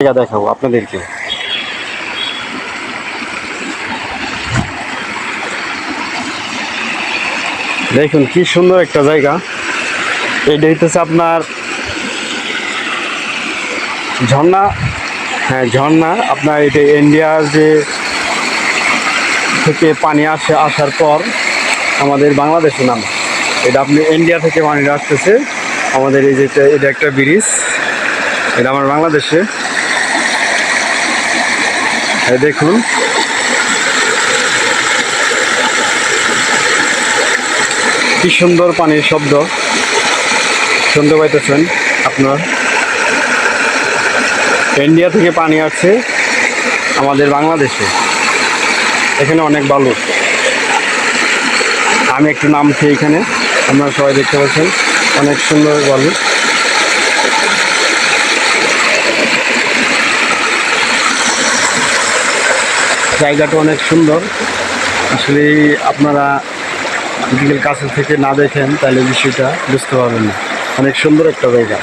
জায়গা দেখাবো আপনাদেরকে। দেখুন কি সুন্দর একটা জায়গা। এইটা হইতেছে আপনার ঝর্ণা। হ্যাঁ ঝর্ণা। আপনার এটা ইন্ডিয়ার যে থেকে পানি আসে, আসার পর আমাদের বাংলাদেশে নাম। এটা আপনি ইন্ডিয়া থেকে পানিটা আসতেছে। আমাদের এই যেটা এটা একটা ব্রিজ। এটা আমার বাংলাদেশে। দেখুন। কি সুন্দর পানির শব্দ। শুনতে পাইতেছেন আপনার? ইন্ডিয়া থেকে পানি আসছে আমাদের বাংলাদেশে। এখানে অনেক বালু। আমি একটু নামছি এখানে। আপনারা সবাই দেখতে পাচ্ছেন। অনেক সুন্দর বালু। জায়গাটা অনেক সুন্দর। আসলে আপনারা যদি কাছে থেকে না দেখেন, তাহলে বিষয়টা বুঝতে পারবেন না। অনেক সুন্দর একটা জায়গা।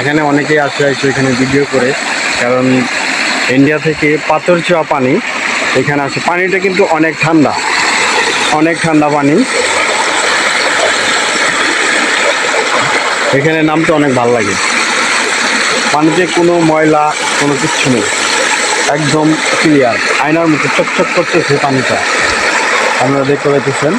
এখানে অনেকেই আসে আসে এখানে ভিডিও করে। কারণ ইন্ডিয়া থেকে পাথর ছোঁয়া পানি এখানে আসে। পানিটা কিন্তু অনেক ঠান্ডা। অনেক ঠান্ডা পানি। এখানে নামতে অনেক ভালো লাগে। পানিতে কোনো ময়লা, কোনো কিচ্ছু নেই। একদম ক্লিয়ার আয়নার মতো চকচক করতেছে পানিটা। আপনারা দেখতে পাইতেছেন।